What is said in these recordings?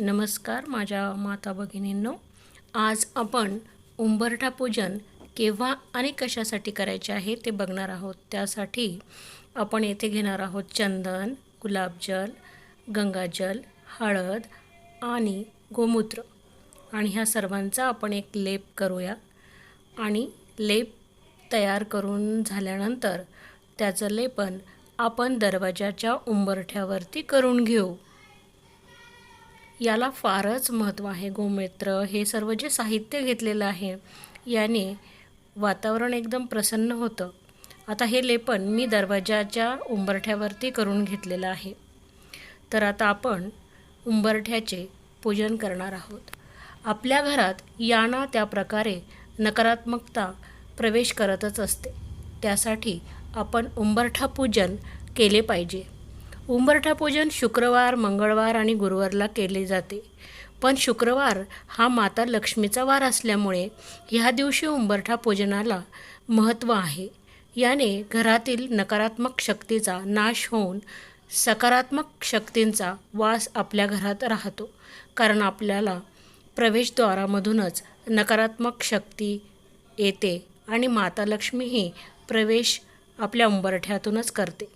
नमस्कार माझ्या माता भगिनींनो. आज आपण उंबरठा पूजन केव्हा आणि कशासाठी करायचे आहे ते बघणार आहोत. त्यासाठी आपण येथे घेणार आहोत चंदन गुलाबजल गंगाजल हळद आणि गोमूत्र. आणि ह्या सर्वांचा आपण एक लेप करूया. आणि लेप तयार करून झाल्यानंतर त्याचं लेपन आपण दरवाजाच्या उंबरठ्यावरती करून घेऊ. याला फारच महत्त्व आहे. गोमूत्र हे सर्व जे साहित्य घेतलेलं आहे याने वातावरण एकदम प्रसन्न होतं. आता हे लेपन मी दरवाजाच्या उंबरठ्यावरती करून घेतलेलं आहे. तर आता आपण उंबरठ्याचे पूजन करणार आहोत. आपल्या घरात याना त्या प्रकारे नकारात्मकता प्रवेश करतच असते. त्यासाठी आपण उंबरठा पूजन केले पाहिजे. उंबरठा पूजन शुक्रवार मंगळवार आणि गुरुवारला केले जाते. पण शुक्रवार हा माता लक्ष्मीचा वार असल्यामुळे ह्या दिवशी उंबरठा पूजनाला महत्त्व आहे. याने घरातील नकारात्मक शक्तीचा नाश होऊन सकारात्मक शक्तींचा वास आपल्या घरात राहतो. कारण आपल्याला प्रवेशद्वारामधूनच नकारात्मक शक्ती येते आणि माता लक्ष्मीही प्रवेश आपल्या उंबरठ्यातूनच करते.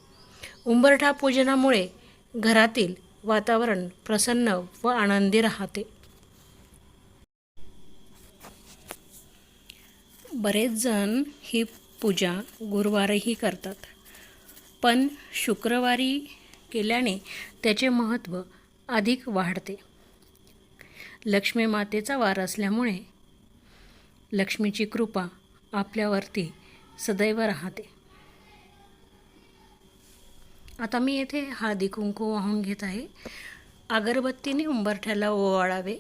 उंबरठा पूजनामुळे घरातील वातावरण प्रसन्न व आनंदी राहते. बरेच जण ही पूजा गुरुवारही करतात. पण शुक्रवारी केल्याने त्याचे महत्त्व अधिक वाढते. लक्ष्मी मातेचा वार असल्यामुळे लक्ष्मीची कृपा आपल्यावरती सदैव राहते. आता मी येथे हळदी कुंकू वाहून घेत आहे. अगरबत्तीने उंबरठ्याला ओवाळावे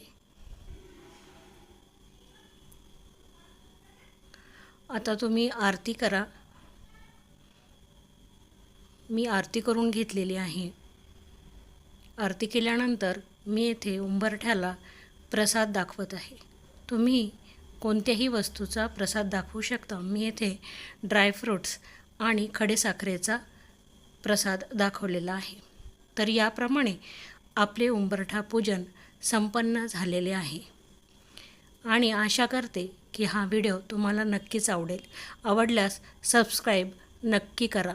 आता तुम्ही आरती करा. मी आरती करून घेतलेली आहे. आरती केल्यानंतर मी येथे उंबरठ्याला प्रसाद दाखवत आहे. तुम्ही कोणत्याही वस्तूचा प्रसाद दाखवू शकता. मी येथे ड्रायफ्रूट्स आणि खडेसाखरेचा प्रसाद दाखवलेला आहे. तर याप्रमाणे आपले उंबरठा पूजन संपन्न झालेले आहे. आणि आशा करते की हा व्हिडिओ तुम्हाला नक्कीच आवडेल. आवडल्यास सबस्क्राईब नक्की करा.